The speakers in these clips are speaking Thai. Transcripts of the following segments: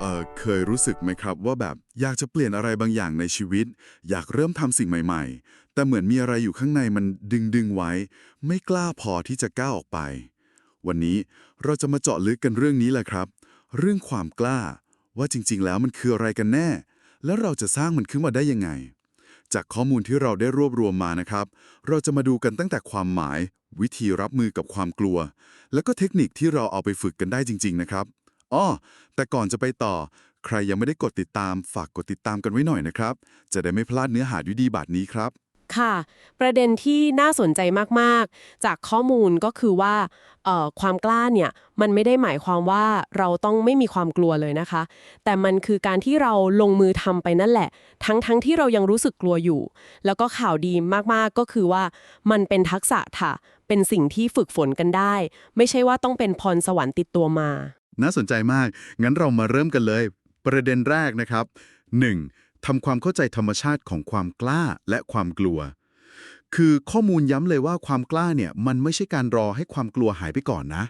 เออเคยรู้สึกไหมครับว่าแบบอยากจะเปลี่ยนอะไรบางอย่างในชีวิต อยากเริ่มทำสิ่งใหม่ ๆ แต่เหมือนมีอะไรอยู่ข้างในมันดึงดึงไว้ ไม่กล้าพอที่จะก้าวออกไป วันนี้เราจะมาเจาะลึกกันเรื่องนี้แหละครับ เรื่องความกล้า ว่าจริง ๆ แล้วมันคืออะไรกันแน่ แล้วเราจะสร้างมันขึ้นมาได้ยังไง จากข้อมูลที่เราได้รวบรวมมานะครับ เราจะมาดูกันตั้งแต่ความหมาย วิธีรับมือกับความกลัว แล้วก็เทคนิคที่เราเอาไปฝึกกันได้จริง ๆ นะครับอ้อแต่ก่อนจะไปต่อ ใครยังไม่ได้กดติดตาม ฝากกดติดตามกันไว้หน่อยนะครับ จะได้ไม่พลาดเนื้อหาดีๆบาทนี้ครับ ค่ะ ประเด็นที่น่าสนใจมากๆ จากข้อมูลก็คือว่าความกล้าเนี่ยมันไม่ได้หมายความว่าเราต้องไม่มีความกลัวเลยนะคะ แต่มันคือการที่เราลงมือทำไปนั่นแหละ ทั้งๆทที่เรายังรู้สึกกลัวอยู่ แล้วก็ข่าวดีมากๆก็คือว่ามันเป็นทักษะค่ะ เป็นสิ่งที่ฝึกฝนกันได้ ไม่ใช่ว่าต้องเป็นพรสวรรค์ติดตัวมา น่าสนใจมาก งั้นเรามาเริ่มกันเลย ประเด็นแรกนะครับ 1. ทำความเข้าใจธรรมชาติของความกล้าและความกลัว คือข้อมูลย้ำเลยว่าความกล้าเนี่ยมันไม่ใช่การรอให้ความกลัวหายไปก่อนนะ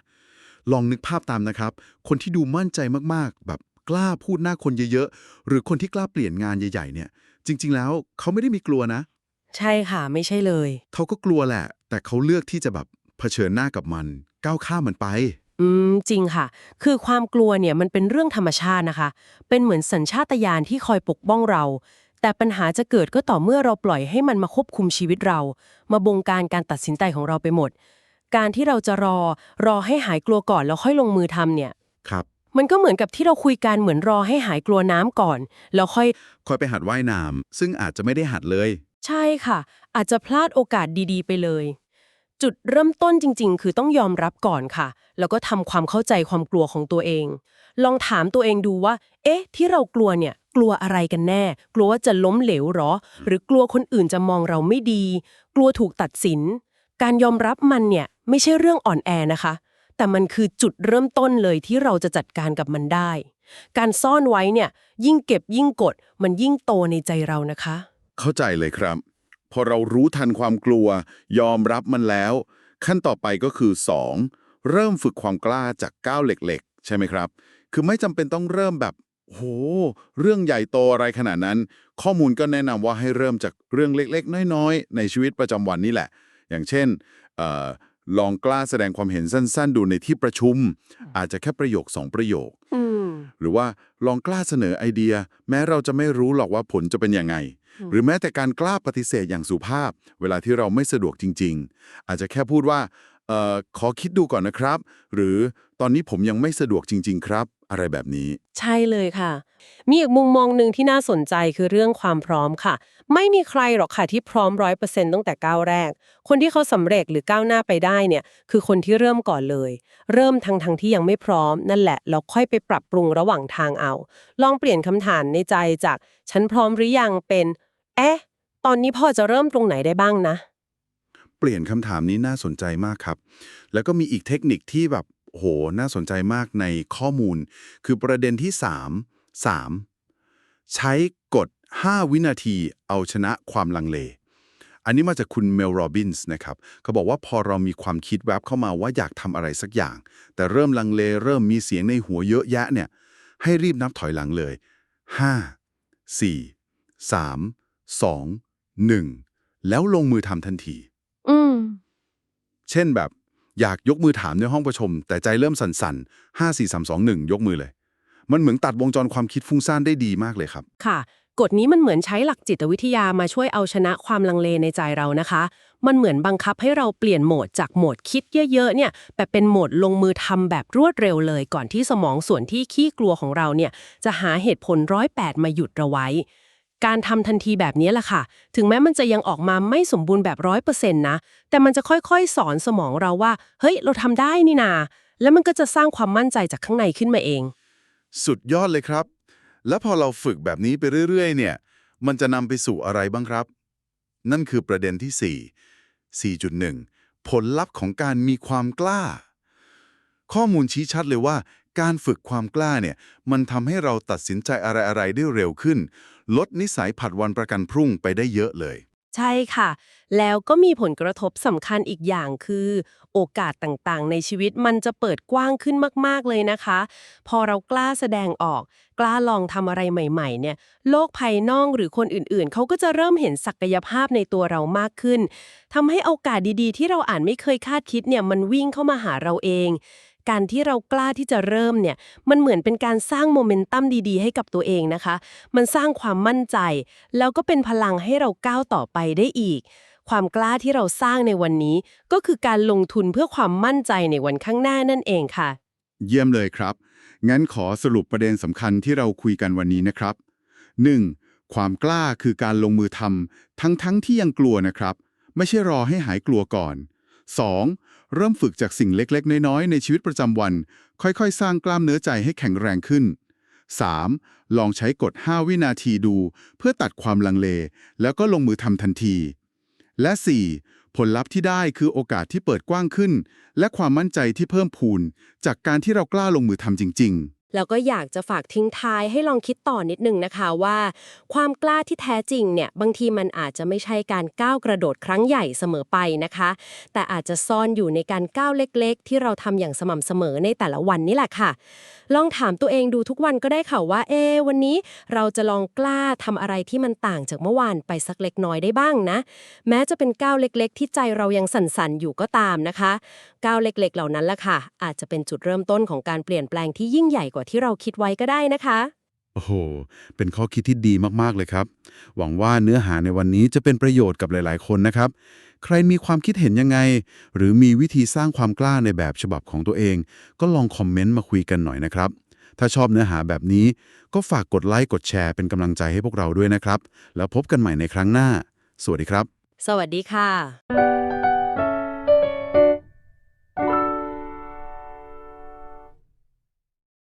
ลองนึกภาพตามนะครับ คนที่ดูมั่นใจมากๆ แบบกล้าพูดหน้าคนเยอะๆ หรือคนที่กล้าเปลี่ยนงานใหญ่ๆเนี่ย จริง ๆ แล้วเขาไม่ได้มีกลัวนะ ใช่ค่ะไม่ใช่เลย เขาก็กลัวแหละ แต่เขาเลือกที่จะแบบเผชิญหน้ากับมัน ก้าวข้ามมันไป อืม จริงค่ะ คือความกลัวเนี่ยมันเป็นเรื่องธรรมชาตินะคะ เป็นเหมือนสัญชาตญาณที่คอยปกป้องเรา แต่ปัญหาจะเกิดก็ต่อเมื่อเราปล่อยให้มันมาควบคุมชีวิตเรา มาบงการการตัดสินใจของเราไปหมด การที่เราจะรอ รอให้หายกลัวก่อนแล้วค่อยลงมือทำเนี่ย ครับ มันก็เหมือนกับที่เราคุยกันเหมือนรอให้หายกลัวน้ำก่อน แล้วค่อย คอยไปหัดว่ายน้ำซึ่งอาจจะไม่ได้หัดเลย ใช่ค่ะ อาจจะพลาดโอกาสดีๆ ไปเลย จุดเริ่มต้นจริง ๆ คือต้องยอมรับก่อนค่ะ แล้วก็ทำความเข้าใจความกลัวของตัวเอง ลองถามตัวเองดูว่า เอ๊ะ ที่เรากลัวเนี่ย กลัวอะไรกันแน่ กลัวว่าจะล้มเหลวหรอ หรือกลัวคนอื่นจะมองเราไม่ดี กลัวถูกตัดสิน การยอมรับมันเนี่ยไม่ใช่เรื่องอ่อนแอนะคะ แต่มันคือจุดเริ่มต้นเลยที่เราจะจัดการกับมันได้ การซ่อนไว้เนี่ย ยิ่งเก็บยิ่งกด มันยิ่งโตในใจเรานะคะ เข้าใจเลยครับ พอเรารู้ทันความกลัว ยอมรับมันแล้ว ขั้นต่อไปก็คือ 2. เริ่มฝึกความกล้าจากก้าวเล็กๆ ใช่ไหมครับ คือไม่จำเป็นต้องเริ่มแบบโห เรื่องใหญ่โตอะไรขนาดนั้น ข้อมูลก็แนะนำว่าให้เริ่มจากเรื่องเล็กๆ น้อยๆ ในชีวิตประจำวันนี่แหละ อย่างเช่นเออลองกล้าแสดงความเห็นสั้น ๆ ดูในที่ประชุม อาจจะแค่ประโยคสองประโยคอืมหรือว่าลองกล้าเสนอไอเดีย แม้เราจะไม่รู้หรอกว่าผลจะเป็นยังไงอืม หรือแม้แต่การกล้าปฏิเสธอย่างสุภาพ เวลาที่เราไม่สะดวกจริง ๆ อาจจะแค่พูดว่า อ่อขอคิดดูก่อนนะครับ หรือตอนนี้ผมยังไม่สะดวกจริง ๆ ครับ อะไรแบบนี้ ใช่เลยค่ะ มีอีกมุมมองหนึ่งที่น่าสนใจคือเรื่องความพร้อมค่ะ ไม่มีใครหรอกค่ะที่พร้อมร้อยเปอร์เซ็นต์ตั้งแต่ก้าวแรก คนที่เขาสำเร็จหรือก้าวหน้าไปได้เนี่ยคือคนที่เริ่มก่อนเลย เริ่มทั้งทงที่ยังไม่พร้อมนั่นแหละแล้วค่อยไปปรับปรุงระหว่างทางเอา ลองเปลี่ยนคำถามในใจจาก ฉันพร้อมหรือยังเป็น เอ๊ะ ตอนนี้พ่อจะเริ่มตรงไหนได้บ้างนะ เปลี่ยนคำถามนี้น่าสนใจมากครับ แล้วก็มีอีกเทคนิคที่แบบโหน่าสนใจมากในข้อมูล คือประเด็นที่ 3 3 ใช้กฎ 5 วินาทีเอาชนะความลังเล อันนี้มาจากคุณเมลโรบินส์นะครับ เขาบอกว่าพอเรามีความคิดแวบเข้ามาว่าอยากทำอะไรสักอย่าง แต่เริ่มลังเลเริ่มมีเสียงในหัวเยอะแยะเนี่ย ให้รีบนับถอยหลังเลย 5 4 3 2 1 แล้วลงมือทำทันที เช่นแบบอยากยกมือถามในห้องประชุมแต่ใจเริ่มสั่นๆ 5 4 3 2 1 ยกมือเลย มันเหมือนตัดวงจรความคิดฟุ้งซ่านได้ดีมากเลยครับ ค่ะ กฎนี้มันเหมือนใช้หลักจิตวิทยามาช่วยเอาชนะความลังเลในใจเรานะคะ มันเหมือนบังคับให้เราเปลี่ยนโหมดจากโหมดคิดเยอะๆเนี่ยแบบเป็นโหมดลงมือทำแบบรวดเร็วเลย ก่อนที่สมองส่วนที่ขี้กลัวของเราเนี่ยจะหาเหตุผลร้อยแปดมาหยุดเราไว้ การทำทันทีแบบนี้แหละค่ะ ถึงแม้มันจะยังออกมาไม่สมบูรณ์แบบร้อยเปอร์เซ็นต์นะ แต่มันจะค่อยๆ สอนสมองเราว่า เฮ้ย เราทำได้นี่นา แล้วมันก็จะสร้างความมั่นใจจากข้างในขึ้นมาเอง สุดยอดเลยครับ แล้วพอเราฝึกแบบนี้ไปเรื่อย ๆ เนี่ย มันจะนำไปสู่อะไรบ้างครับ นั่นคือประเด็นที่ 4 4.1 ผลลัพธ์ของการมีความกล้า ข้อมูลชี้ชัดเลยว่า การฝึกความกล้าเนี่ย มันทำให้เราตัดสินใจอะไรๆได้เร็วขึ้น ลดนิสัยผัดวันประกันพรุ่งไปได้เยอะเลย ใช่ค่ะ แล้วก็มีผลกระทบสำคัญอีกอย่างคือ โอกาสต่างๆ ในชีวิตมันจะเปิดกว้างขึ้นมากๆเลยนะคะ พอเรากล้าแสดงออก กล้าลองทำอะไรใหม่ ๆ เนี่ย โลกภายนอกหรือคนอื่นๆ เขาก็จะเริ่มเห็นศักยภาพในตัวเรามากขึ้นทำให้โอกาสดีๆ ที่เราอ่านไม่เคยคาดคิดเนี่ยมันวิ่งเข้ามาหาเราเอง การที่เรากล้าที่จะเริ่มเนี่ยมันเหมือนเป็นการสร้างโมเมนตัมดีๆ ให้กับตัวเองนะคะ มันสร้างความมั่นใจ แล้วก็เป็นพลังให้เราก้าวต่อไปได้อีก ความกล้าที่เราสร้างในวันนี้ ก็คือการลงทุนเพื่อความมั่นใจในวันข้างหน้านั่นเองค่ะ เยี่ยมเลยครับ งั้นขอสรุปประเด็นสำคัญที่เราคุยกันวันนี้นะครับ 1. ความกล้าคือการลงมือทำทั้งๆทที่ยังกลัวนะครับ ไม่ใช่รอให้หายกลัวก่อน 2. เริ่มฝึกจากสิ่งเล็กๆ น้อยๆ ในชีวิตประจำวัน ค่อยๆ สร้างกล้ามเนื้อใจให้แข็งแรงขึ้น 3. ลองใช้กฎ 5 วินาทีดู เพื่อตัดความลังเล แล้วก็ลงมือทำทันที และ 4. ผลลัพธ์ที่ได้คือโอกาสที่เปิดกว้างขึ้น และความมั่นใจที่เพิ่มพูน จากการที่เรากล้าลงมือทำจริง ๆ แล้วก็อยากจะฝากทิ้งท้ายให้ลองคิดต่อนิดนึงนะคะว่า ความกล้าที่แท้จริงเนี่ยบางทีมันอาจจะไม่ใช่การก้าวกระโดดครั้งใหญ่เสมอไปนะคะ แต่อาจจะซ่อนอยู่ในการก้าวเล็ก ๆ ที่เราทำอย่างสม่ำเสมอในแต่ละวันนี่แหละค่ะ ลองถามตัวเองดูทุกวันก็ได้ค่ะว่า เอ วันนี้เราจะลองกล้าทำอะไรที่มันต่างจากเมื่อวานไปสักเล็กน้อยได้บ้างนะ แม้จะเป็นก้าวเล็ก ๆ ที่ใจเรายังสั่นๆอยู่ก็ตามนะคะ ก้าวเล็ก ๆ เหล่านั้นล่ะค่ะ อาจจะเป็นจุดเริ่มต้นของการเปลี่ยนแปลงที่ยิ่งใหญ่กว่าที่เราคิดไว้ก็ได้นะคะ โอ้โห เป็นข้อคิดที่ดีมากๆเลยครับ หวังว่าเนื้อหาในวันนี้จะเป็นประโยชน์กับหลาย ๆ คนนะครับ ใครมีความคิดเห็นยังไง หรือมีวิธีสร้างความกล้าในแบบฉบับของตัวเอง ก็ลองคอมเมนต์มาคุยกันหน่อยนะครับ ถ้าชอบเนื้อหาแบบนี้ ก็ฝากกดไลค์กดแชร์เป็นกำลังใจให้พวกเราด้วยนะครับ แล้วพบกันใหม่ในครั้งหน้า สวัสดีครับ สวัสดีค่ะ